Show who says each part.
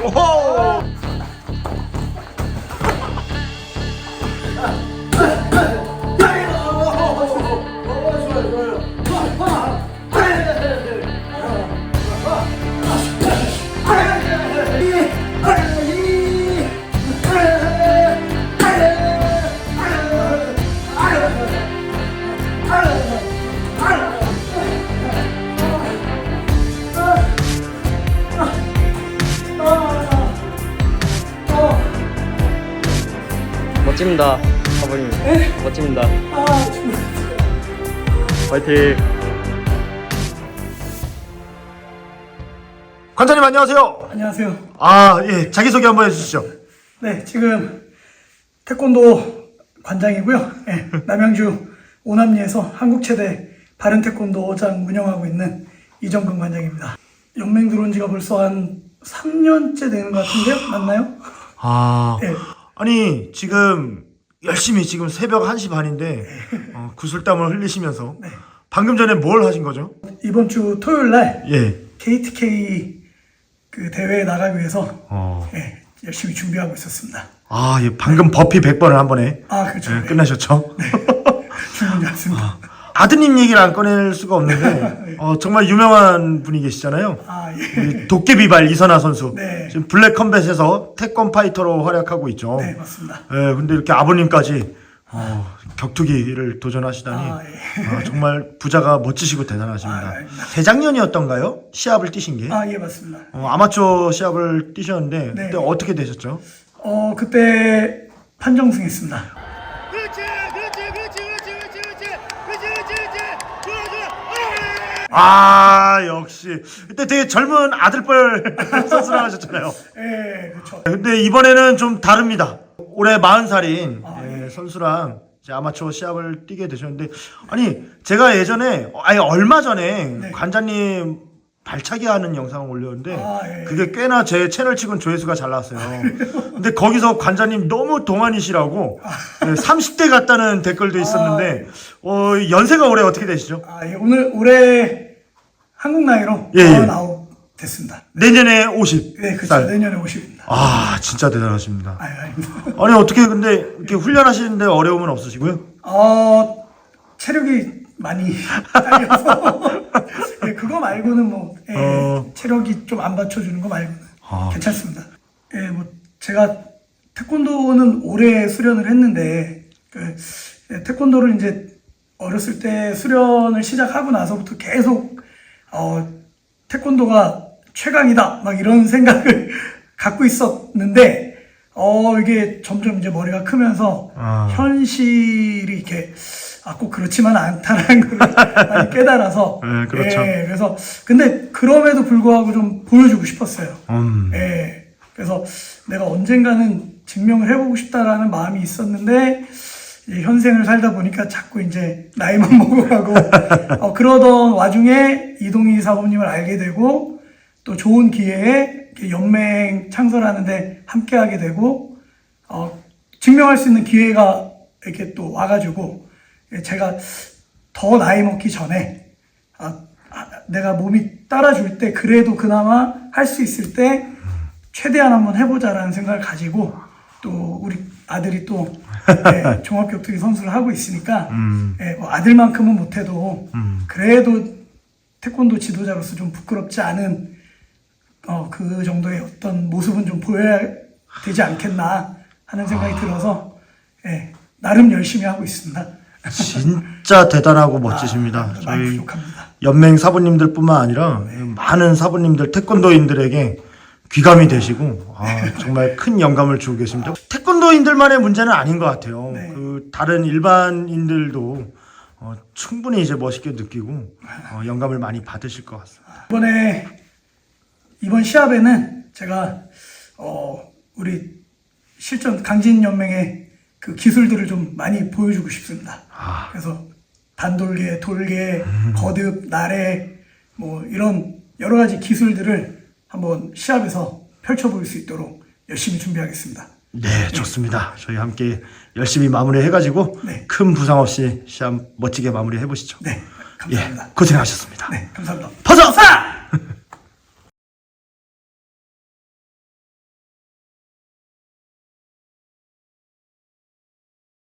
Speaker 1: 八八
Speaker 2: 멋집니다, 아버님. 멋집니다.
Speaker 3: 아, 정말.
Speaker 2: 화이팅.
Speaker 1: 관장님 안녕하세요.
Speaker 3: 안녕하세요.
Speaker 1: 아, 예. 자기소개 한번 해주시죠.
Speaker 3: 네, 지금 태권도 관장이고요. 예, 남양주 오남리에서 한국 최대 바른 태권도장 운영하고 있는 이정근 관장입니다. 연맹 들어온 지가 벌써 한 3년째 되는 것 같은데요? 맞나요?
Speaker 1: 아,
Speaker 3: 예.
Speaker 1: 아니, 지금 열심히 지금 새벽 1시 반인데, 어, 구슬땀을 흘리시면서,
Speaker 3: 네.
Speaker 1: 방금 전에 뭘 하신 거죠?
Speaker 3: 이번 주 토요일 날
Speaker 1: 예.
Speaker 3: KTK 그 대회에 나가기 위해서
Speaker 1: 어.
Speaker 3: 예, 열심히 준비하고 있었습니다.
Speaker 1: 아, 예. 방금 버피 100번을 한 번에
Speaker 3: 아, 그렇죠.
Speaker 1: 예,
Speaker 3: 네.
Speaker 1: 끝나셨죠?
Speaker 3: 충분히 왔습니다.
Speaker 1: 아드님 얘기를 안 꺼낼 수가 없는데, 어, 정말 유명한 분이 계시잖아요.
Speaker 3: 아, 예.
Speaker 1: 이 도깨비발 이선아 선수.
Speaker 3: 네.
Speaker 1: 지금 블랙 컴뱃에서 태권 파이터로 활약하고 있죠.
Speaker 3: 네, 맞습니다.
Speaker 1: 예, 근데 이렇게 아버님까지 어, 격투기를 도전하시다니
Speaker 3: 아, 예.
Speaker 1: 아, 정말 부자가 멋지시고 대단하십니다.
Speaker 3: 아, 아닙니다.
Speaker 1: 재작년이었던가요? 시합을 뛰신 게?
Speaker 3: 아, 예, 맞습니다.
Speaker 1: 어, 아마추어 시합을 뛰셨는데
Speaker 3: 네.
Speaker 1: 그때 어떻게 되셨죠?
Speaker 3: 어, 그때 판정승했습니다.
Speaker 4: 아아
Speaker 1: 역시 그때 되게 젊은 아들뻘 선수를 하셨잖아요.
Speaker 3: 예, 그렇죠.
Speaker 1: 근데 이번에는 좀 다릅니다. 올해 40살인
Speaker 3: 아,
Speaker 1: 선수랑 이제 아마추어 시합을 뛰게 되셨는데 아니 제가 예전에 아니 얼마 전에
Speaker 3: 네.
Speaker 1: 관장님 발차기 하는 영상을 올렸는데
Speaker 3: 아, 예.
Speaker 1: 그게 꽤나 제 채널 치곤 조회수가 잘 나왔어요. 근데 거기서 관장님 너무 동안이시라고 네, 30대 같다는 댓글도 있었는데 어, 연세가 올해 어떻게 되시죠?
Speaker 3: 아, 예, 오늘 올해 한국 나이로
Speaker 1: 예, 예.
Speaker 3: 49 됐습니다.
Speaker 1: 내년에 50.
Speaker 3: 네, 그렇죠.
Speaker 1: 살.
Speaker 3: 내년에 50입니다.
Speaker 1: 아 진짜 대단하십니다.
Speaker 3: 아, 아닙니다.
Speaker 1: 아니 어떻게 근데 이렇게 훈련하시는데 어려움은 없으시고요?
Speaker 3: 어, 체력이 많이 딸려서 예, 그거 말고는 뭐 예,
Speaker 1: 어.
Speaker 3: 체력이 좀 안 받쳐주는 거 말고는
Speaker 1: 아.
Speaker 3: 괜찮습니다. 예, 뭐 제가 태권도는 오래 수련을 했는데 그 예, 태권도를 이제 어렸을 때 수련을 시작하고 나서부터 계속 어, 태권도가 최강이다 막 이런 생각을 갖고 있었는데 어 이게 점점 이제 머리가 크면서
Speaker 1: 아.
Speaker 3: 현실이 이렇게 아 꼭 그렇지만 않다는 걸 많이 깨달아서
Speaker 1: 네, 그렇죠.
Speaker 3: 예, 그래서 근데 그럼에도 불구하고 좀 보여주고 싶었어요.
Speaker 1: 음.
Speaker 3: 예. 그래서 내가 언젠가는 증명을 해보고 싶다라는 마음이 있었는데 현생을 살다 보니까 자꾸 이제 나이만 먹어가고 어, 그러던 와중에 이동희 사범님을 알게 되고 또 좋은 기회에 연맹 창설하는데 함께하게 되고 어, 증명할 수 있는 기회가 이렇게 또 와가지고 예, 제가 더 나이 먹기 전에 아, 아, 내가 몸이 따라줄 때 그래도 그나마 할 수 있을 때 최대한 한번 해보자라는 생각을 가지고 또 우리 아들이 또 예, 종합격투기 선수를 하고 있으니까 예, 뭐 아들만큼은 못해도 그래도 태권도 지도자로서 좀 부끄럽지 않은 어, 그 정도의 어떤 모습은 좀 보여야 되지 않겠나 하는 생각이 들어서 예, 나름 열심히 하고 있습니다.
Speaker 1: 진짜 대단하고 멋지십니다.
Speaker 3: 아,
Speaker 1: 저희
Speaker 3: 부족합니다.
Speaker 1: 연맹 사부님들뿐만 아니라 많은 사부님들 태권도인들에게 귀감이 되시고 아, 정말 큰 영감을 주고 계십니다. 태권도인들만의 문제는 아닌 것 같아요.
Speaker 3: 네.
Speaker 1: 그 다른 일반인들도 어, 충분히 이제 멋있게 느끼고 어, 영감을 많이 받으실 것 같습니다.
Speaker 3: 이번에 이번 시합에는 제가 어 우리 실전 강진 연맹의 그 기술들을 좀 많이 보여주고 싶습니다.
Speaker 1: 아.
Speaker 3: 그래서 단돌개, 돌개, 거듭, 나래 뭐 이런 여러 가지 기술들을 한번 시합에서 펼쳐볼 수 있도록 열심히 준비하겠습니다.
Speaker 1: 네, 좋습니다. 저희 함께 열심히 마무리해가지고
Speaker 3: 네.
Speaker 1: 큰 부상 없이 시합 멋지게 마무리해 보시죠.
Speaker 3: 네,
Speaker 1: 예,
Speaker 3: 감사합니다.
Speaker 1: 고생하셨습니다.
Speaker 3: 네, 감사합니다.
Speaker 1: 퍼져!